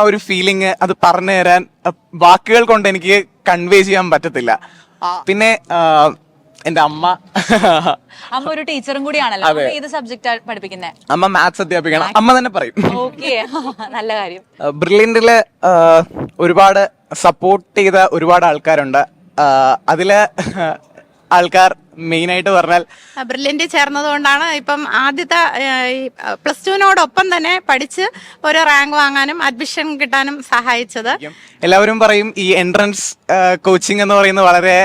ആ ഒരു ഫീലിംഗ് അത് പറഞ്ഞു തരാൻ വാക്കുകൾ കൊണ്ട് എനിക്ക് കൺവേ ചെയ്യാൻ പറ്റത്തില്ല. പിന്നെ എന്റെ അമ്മ. അമ്മ ഒരു ടീച്ചറും കൂടിയാണല്ലോ. ഏത് സബ്ജക്റ്റ് പഠിപ്പിക്കുന്നത് അമ്മ മാത്സ് അധ്യാപിക്കണം അമ്മ തന്നെ പറയും. നല്ല കാര്യം. ബ്രില്യന്റിൽ ഒരുപാട് സപ്പോർട്ട് ചെയ്ത ഒരുപാട് ആൾക്കാരുണ്ട്. അതിൽ ആൾക്കാർ മെയിൻ ആയിട്ട് പറഞ്ഞാൽ ബ്രില്യന്റ് ചേർന്നതുകൊണ്ടാണ് ഇപ്പം ആദ്യത്തെ പ്ലസ് ടുവിനോടൊപ്പം തന്നെ പഠിച്ച് ഒരു റാങ്ക് വാങ്ങാനും അഡ്മിഷൻ കിട്ടാനും സഹായിച്ചത്. എല്ലാവരും പറയും ഈ എൻട്രൻസ് കോച്ചിങ് എന്ന് പറയുന്നത് വളരെ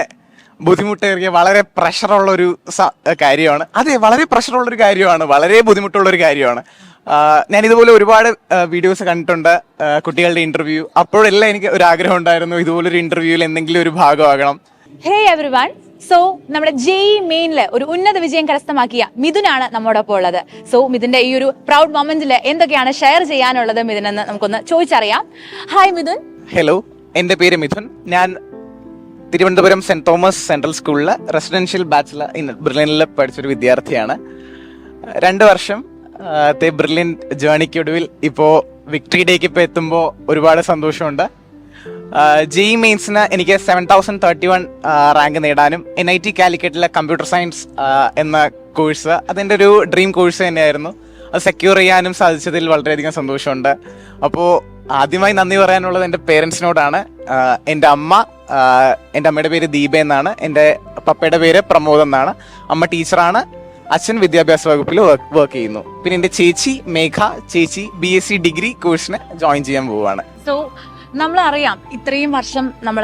ബുദ്ധിമുട്ടേറിയ വളരെ പ്രഷറുള്ള ഒരു കാര്യമാണ്. അതെ വളരെ പ്രഷറുള്ള ഒരു കാര്യമാണ് വളരെ ബുദ്ധിമുട്ടുള്ള ഒരു കാര്യമാണ്. ഞാൻ ഇതുപോലെ ഒരുപാട് വീഡിയോസ് കണ്ടിട്ടുണ്ട് കുട്ടികളുടെ ഇന്റർവ്യൂ അപ്പോഴെല്ലാം എനിക്ക് ഒരു ആഗ്രഹം ഉണ്ടായിരുന്നു ഇതുപോലൊരു ഇന്റർവ്യൂവിൽ എന്തെങ്കിലും ഒരു ഭാഗമാകണം. ഹേ എവറി വൺ സോ നമ്മുടെ ജെയ് മെയിനിൽ ഒരു ഉന്നത വിജയം കരസ്ഥമാക്കിയ മിഥുനാണ് നമ്മോടൊപ്പം ഉള്ളത്. സോ മിഥുന്റെ ഈ ഒരു പ്രൗഡ് മൊമെന്റിൽ എന്തൊക്കെയാണ് ഷെയർ ചെയ്യാനുള്ളത് മിഥുനെന്ന് നമുക്കൊന്ന് ചോദിച്ചറിയാം. ഹായ് മിഥുൻ. ഹലോ എന്റെ പേര് മിഥുൻ. ഞാൻ തിരുവനന്തപുരം സെന്റ് തോമസ് സെൻട്രൽ സ്കൂളിലെ റെസിഡൻഷ്യൽ ബാച്ചിലർ ഇൻ ബ്രില്യനിൽ പഠിച്ചൊരു വിദ്യാർത്ഥിയാണ്. രണ്ട് വർഷം ത്തെ ബ്രില്യൻ ജേണിക്കൊടുവിൽ ഇപ്പോ വിക്ടറി ഡേക്ക് ഇപ്പോൾ എത്തുമ്പോൾ ഒരുപാട് സന്തോഷമുണ്ട്. ജെഇ മെയിൻസിന് എനിക്ക് seven thousand thirty one rank നേടാനും എൻ ഐ ടി കാലിക്കറ്റിലെ കമ്പ്യൂട്ടർ സയൻസ് എന്ന കോഴ്സ് അതെന്റെ ഒരു ഡ്രീം കോഴ്സ് തന്നെയായിരുന്നു. അത് സെക്യൂർ ചെയ്യാനും സാധിച്ചതിൽ വളരെയധികം സന്തോഷമുണ്ട്. അപ്പോൾ ആദ്യമായി നന്ദി പറയാനുള്ളത് എന്റെ പേരൻസിനോടാണ് എന്റെ അമ്മ എന്റെ അമ്മയുടെ പേര് ദീപ എന്നാണ്. എന്റെ പപ്പയുടെ പേര് പ്രമോദ് എന്നാണ്. അമ്മ ടീച്ചറാണ്. അച്ഛൻ വിദ്യാഭ്യാസ വകുപ്പിൽ വർക്ക് ചെയ്യുന്നു. പിന്നെ എന്റെ ചേച്ചി മേഘ ചേച്ചി ബി എസ് സി ഡിഗ്രി കോഴ്സിന് ജോയിൻ ചെയ്യാൻ പോവുകയാണ്. സോ നമ്മൾ അറിയാം ഇത്രയും വർഷം നമ്മൾ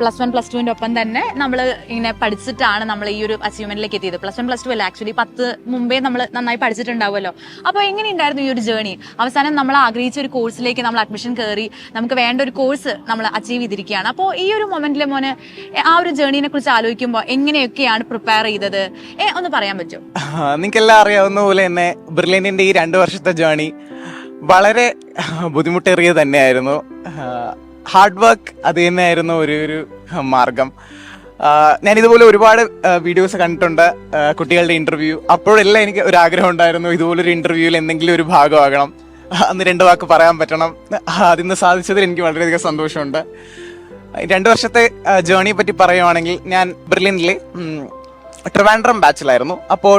പ്ലസ് വൺ പ്ലസ് ടുവിന്റെ ഒപ്പം തന്നെ നമ്മൾ ഇങ്ങനെ പഠിച്ചിട്ടാണ് നമ്മൾ ഈ ഒരു അച്ചീവ്മെന്റിലേക്ക് എത്തിയത്. പ്ലസ് വൺ പ്ലസ് ടു അല്ല? ആക്ച്വലി പത്ത് മുമ്പേ നമ്മൾ നന്നായി പഠിച്ചിട്ടുണ്ടാവുമല്ലോ. അപ്പോൾ എങ്ങനെയുണ്ടായിരുന്നു ഈ ഒരു ജേണി അവസാനം നമ്മൾ ആഗ്രഹിച്ച ഒരു കോഴ്സിലേക്ക് നമ്മൾ അഡ്മിഷൻ കയറി നമുക്ക് വേണ്ട ഒരു കോഴ്സ് നമ്മൾ അച്ചീവ് ചെയ്തിരിക്കുകയാണ്. അപ്പോൾ ഈ ഒരു മൊമെന്റിലെ മോന് ആ ഒരു ജേണിനെ കുറിച്ച് ആലോചിക്കുമ്പോൾ എങ്ങനെയൊക്കെയാണ് പ്രിപ്പയർ ചെയ്തത്? ഒന്ന് പറയാൻ പറ്റുമോ നിങ്ങൾക്കെല്ലാം അറിയാവുന്ന പോലെ തന്നെ ബ്രില്യന്റിന്റെ ഈ രണ്ട് വർഷത്തെ ജേണി വളരെ ബുദ്ധിമുട്ടേറിയത് തന്നെയായിരുന്നു. ഹാർഡ് വർക്ക് അത് തന്നെയായിരുന്നു ഒരു ഒരു മാർഗം. ഞാൻ ഇതുപോലെ ഒരുപാട് വീഡിയോസ് കണ്ടിട്ടുണ്ട് കുട്ടികളുടെ ഇന്റർവ്യൂ അപ്പോഴെല്ലാം എനിക്ക് ഒരു ആഗ്രഹം ഉണ്ടായിരുന്നു ഇതുപോലൊരു ഇന്റർവ്യൂവിൽ എന്തെങ്കിലും ഒരു ഭാഗമാകണം. അന്ന് രണ്ട് വാക്ക് പറയാൻ പറ്റണം. അതിന്ന് സാധിച്ചതിൽ എനിക്ക് വളരെയധികം സന്തോഷമുണ്ട്. രണ്ട് വർഷത്തെ ജേണിയെ പറ്റി പറയുവാണെങ്കിൽ ഞാൻ ബെർലിനിലെ ട്രിവാൻഡ്രം ബാച്ചിലായിരുന്നു അപ്പോൾ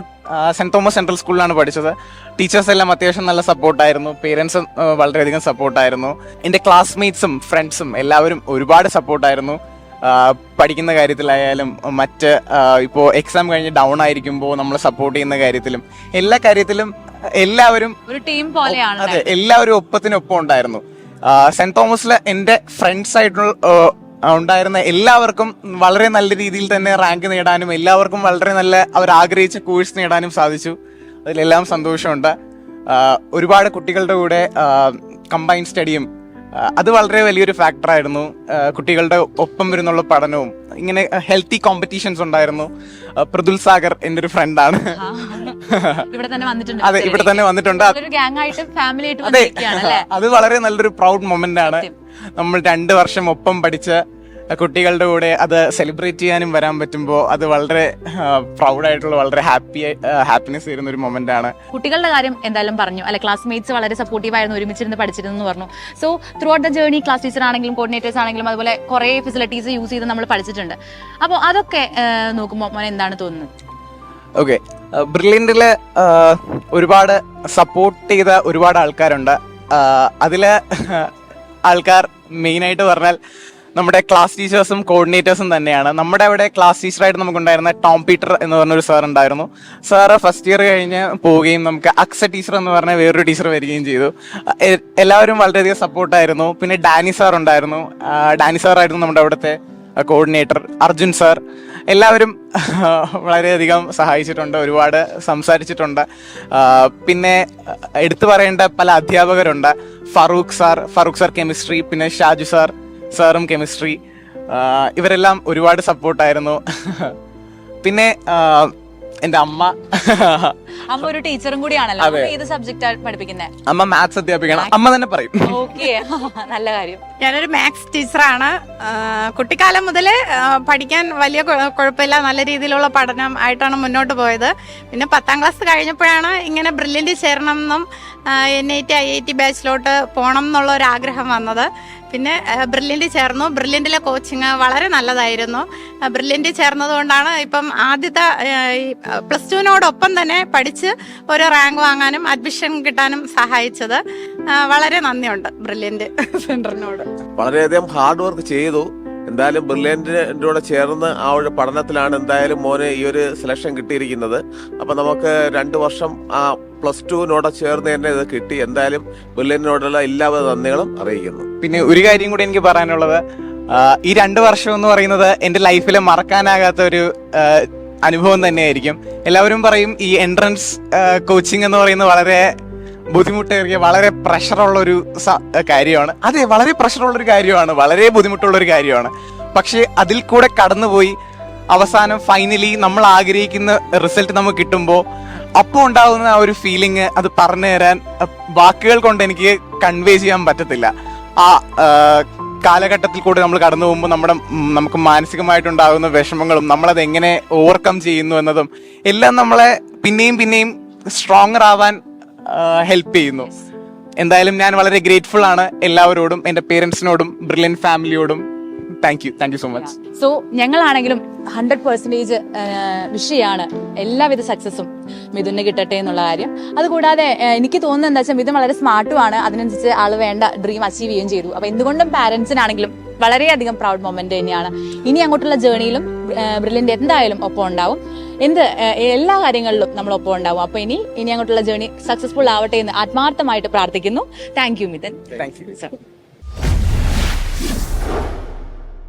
സെന്റ് തോമസ് സെൻട്രൽ സ്കൂളിലാണ് പഠിച്ചത്. ടീച്ചേഴ്സ് എല്ലാം അത്യാവശ്യം നല്ല സപ്പോർട്ടായിരുന്നു പേരൻസും വളരെയധികം സപ്പോർട്ടായിരുന്നു എന്റെ ക്ലാസ്മേറ്റ്സും ഫ്രണ്ട്സും എല്ലാവരും ഒരുപാട് സപ്പോർട്ടായിരുന്നു പഠിക്കുന്ന കാര്യത്തിലായാലും മറ്റ് ഇപ്പോൾ എക്സാം കഴിഞ്ഞ് ഡൗൺ ആയിരിക്കുമ്പോൾ നമ്മൾ സപ്പോർട്ട് ചെയ്യുന്ന കാര്യത്തിലും എല്ലാ കാര്യത്തിലും എല്ലാവരും ഒരു ടീം പോലെയാണ് അതെ എല്ലാവരും ഒപ്പത്തിനൊപ്പം ഉണ്ടായിരുന്നു. സെന്റ് തോമസിലെ എന്റെ ഫ്രണ്ട്സ് ആയിട്ടുള്ള ഉണ്ടായിരുന്ന എല്ലാവർക്കും വളരെ നല്ല രീതിയിൽ തന്നെ റാങ്ക് നേടാനും എല്ലാവർക്കും വളരെ നല്ല അവർ ആഗ്രഹിച്ച കോഴ്സ് നേടാനും സാധിച്ചു. അതിലെല്ലാം സന്തോഷമുണ്ട്. ഒരുപാട് കുട്ടികളുടെ കൂടെ കമ്പൈൻ സ്റ്റഡിയും അത് വളരെ വലിയൊരു ഫാക്ടറായിരുന്നു കുട്ടികളുടെ ഒപ്പം വരുന്നുള്ള പഠനവും ഇങ്ങനെ ഹെൽത്തി കോമ്പറ്റീഷൻസ് ഉണ്ടായിരുന്നു. പ്രദുൽ പ്രതുൽ സാഗർ എന്റെ ഒരു ഫ്രണ്ടാണ് അതെ ഇവിടെ തന്നെ വന്നിട്ടുണ്ട്. അതെ അത് വളരെ നല്ലൊരു പ്രൗഡ് മൊമെന്റ് ആണ്. നമ്മൾ രണ്ട് വർഷം ഒപ്പം പഠിച്ച കുട്ടികളുടെ കൂടെ അത് സെലിബ്രേറ്റ് ചെയ്യാനും വരാൻ പറ്റുമ്പോൾ അത് വളരെ പ്രൗഡായിട്ടുള്ള വളരെ ഹാപ്പി ഹാപ്പിനെസ് തരുന്ന ഒരു മൊമെന്റ് ആണ്. കുട്ടികളുടെ കാര്യം എന്തായാലും പറഞ്ഞു. അല്ലെ ക്ലാസ്മേറ്റ്സ് വളരെ സപ്പോർട്ടീവ് ആയിരുന്നു ഒരുമിച്ചിരുന്ന് പഠിച്ചിരുന്നു എന്ന് പറഞ്ഞു. So throughout the journey class teacher ആണെങ്കിലും കോർഡിനേറ്റേഴ്സ് ആണെങ്കിലും അതുപോലെ കുറേ ഫെസിലിറ്റീസ് യൂസ് ചെയ്ത് നമ്മൾ പഠിച്ചിട്ടുണ്ട്. അപ്പോൾ അതൊക്കെ നോക്കുമ്പോൾ മോനെ എന്താണ് തോന്നുന്നത്? ഓക്കെ ബ്രില്യന്റിൽ ഒരുപാട് സപ്പോർട്ട് ചെയ്ത ഒരുപാട് ആൾക്കാരുണ്ട്. അതിൽ അതിൽ ആൾക്കാർ മെയിനായിട്ട് പറഞ്ഞാൽ നമ്മുടെ ക്ലാസ് ടീച്ചേഴ്സും കോർഡിനേറ്റേഴ്സും തന്നെയാണ്. നമ്മുടെ അവിടെ ക്ലാസ് ടീച്ചറായിട്ട് നമുക്കുണ്ടായിരുന്ന ടോം പീറ്റർ എന്ന് പറഞ്ഞൊരു സാർ ഉണ്ടായിരുന്നു. സാറ് ഫസ്റ്റ് ഇയർ കഴിഞ്ഞ് പോവുകയും നമുക്ക് അക്സ ടീച്ചർ എന്ന് പറഞ്ഞ വേറൊരു ടീച്ചർ വരികയും ചെയ്തു. എല്ലാവരും വളരെയധികം സപ്പോർട്ടായിരുന്നു പിന്നെ ഡാനി സാർ ഉണ്ടായിരുന്നു. ഡാനി സാറായിരുന്നു നമ്മുടെ അവിടുത്തെ കോർഡിനേറ്റർ അർജുൻ സാർ എല്ലാവരും വളരെയധികം സഹായിച്ചിട്ടുണ്ട് ഒരുപാട് സംസാരിച്ചിട്ടുണ്ട്. പിന്നെ എടുത്തു പറയേണ്ട പല അധ്യാപകരുണ്ട്. Farooq sir Farooq sir chemistry പിന്നെ ഷാജു സാർ സാറും കെമിസ്ട്രി ഇവരെല്ലാം ഒരുപാട് സപ്പോർട്ടായിരുന്നു. പിന്നെ എന്റെ അമ്മ. അമ്മ ഒരു ടീച്ചറും കൂടിയാണല്ലോ. ഏത് സബ്ജക്റ്റ് പഠിപ്പിക്കുന്നത് അമ്മ മാത്സ് അധ്യാപികയാണ്. അമ്മ തന്നെ പറയും. ഓക്കെ നല്ല കാര്യം. ഞാനൊരു മാത്സ് ടീച്ചറാണ് കുട്ടിക്കാലം മുതൽ പഠിക്കാൻ വലിയ കുഴപ്പമില്ല നല്ല രീതിയിലുള്ള പഠനം ആയിട്ടാണ് മുന്നോട്ട് പോയത്. പിന്നെ പത്താം ക്ലാസ് കഴിഞ്ഞപ്പോഴാണ് ഇങ്ങനെ ബ്രില്യന്റ് ചേരണം എന്നും N I T I I T ബാച്ചിലോട്ട് പോകണം എന്നുള്ള ഒരു ആഗ്രഹം വന്നത്. പിന്നെ ബ്രില്യന്റ് ചേർന്നു. ബ്രില്യന്റിലെ കോച്ചിങ് വളരെ നല്ലതായിരുന്നു. ബ്രില്യന്റ് ചേർന്നതുകൊണ്ടാണ് ഇപ്പം ആദ്യത്തെ പ്ലസ് ടുവിനോടൊപ്പം തന്നെ പഠിച്ച് ഒരു റാങ്ക് വാങ്ങാനും അഡ്മിഷൻ കിട്ടാനും സഹായിച്ചത്. വളരെ നന്ദിയുണ്ട് ബ്രില്യന്റ് സെന്ററിനോട് വളരെയധികം ഹാർഡ് വർക്ക് ചെയ്തു. എന്തായാലും ബ്രില്യന്റിനോട് ചേർന്ന് ആ ഒരു പഠനത്തിലാണ് എന്തായാലും മോന് ഈ ഒരു സെലക്ഷൻ കിട്ടിയിരിക്കുന്നത്. അപ്പം നമുക്ക് രണ്ട് വർഷം ആ പ്ലസ് ടുവിനോട് ചേർന്ന് തന്നെ ഇത് കിട്ടി. എന്തായാലും ബ്രില്യന്റിനോടുള്ള എല്ലാവിധ നന്ദികളും അറിയിക്കുന്നു. പിന്നെ ഒരു കാര്യം കൂടി എനിക്ക് പറയാനുള്ളത്. ഈ രണ്ട് വർഷം എന്ന് പറയുന്നത് എന്റെ ലൈഫിൽ മറക്കാനാകാത്ത ഒരു അനുഭവം തന്നെയായിരിക്കും. എല്ലാവരും പറയും ഈ എൻട്രൻസ് കോച്ചിങ് എന്ന് പറയുന്നത് വളരെ ബുദ്ധിമുട്ടേറിയ വളരെ പ്രഷറുള്ള ഒരു കാര്യമാണ്. അതെ വളരെ പ്രഷറുള്ള ഒരു കാര്യമാണ്. വളരെ ബുദ്ധിമുട്ടുള്ള ഒരു കാര്യമാണ്. പക്ഷേ അതിൽ കൂടെ കടന്നുപോയി അവസാനം ഫൈനലി നമ്മൾ ആഗ്രഹിക്കുന്ന റിസൾട്ട് നമുക്ക് കിട്ടുമ്പോൾ അപ്പോൾ ഉണ്ടാകുന്ന ആ ഒരു ഫീലിംഗ് അത് പറഞ്ഞു തരാൻ വാക്കുകൾ കൊണ്ട് എനിക്ക് കൺവേ ചെയ്യാൻ പറ്റത്തില്ല. ആ കാലഘട്ടത്തിൽ കൂടി നമ്മൾ കടന്നു പോകുമ്പോൾ നമ്മുടെ നമുക്ക് മാനസികമായിട്ടുണ്ടാകുന്ന വിഷമങ്ങളും നമ്മളത് എങ്ങനെ ഓവർകം ചെയ്യുന്നു എന്നതും എല്ലാം നമ്മളെ പിന്നെയും പിന്നെയും സ്ട്രോങ്ങർ ആവാൻ ഹെൽപ്പ് ചെയ്യുന്നു. എന്തായാലും ഞാൻ വളരെ ഗ്രേറ്റ്ഫുൾ ആണ് എല്ലാവരോടും എന്റെ പേരൻസിനോടും brilliant ഫാമിലിയോടും thank you thank you so much so ഞങ്ങളാണെങ്കിലും hundred percentage വിഷയമാണ് എല്ലാവിധ സക്സസും മിഥുന് കിട്ടട്ടെ എന്നുള്ള കാര്യം. അതുകൂടാതെ എനിക്ക് തോന്നുന്നത് എന്താ വെച്ചാൽ മിഥുൻ വളരെ സ്മാർട്ടുമാണ് അതിനനുസരിച്ച് ആൾ വേണ്ട ഡ്രീം അച്ചീവ് ചെയ്യുകയും ചെയ്തു. അപ്പൊ എന്തുകൊണ്ടും പാരന്റ്സിനാണെങ്കിലും വളരെയധികം പ്രൗഡ് മൊമെന്റ് തന്നെയാണ്. ഇനി അങ്ങോട്ടുള്ള ജേണിയിലും ബ്രില്ലിന്റെ എന്തായാലും ഒപ്പം ഉണ്ടാവും. എന്ത് എല്ലാ കാര്യങ്ങളിലും നമ്മൾ ഒപ്പം ഉണ്ടാവും. അപ്പൊ ഇനി ഇനി അങ്ങോട്ടുള്ള ജേണി സക്സസ്ഫുൾ ആവട്ടെ എന്ന് ആത്മാർത്ഥമായിട്ട് പ്രാർത്ഥിക്കുന്നു. Thank you Mithun. Thank you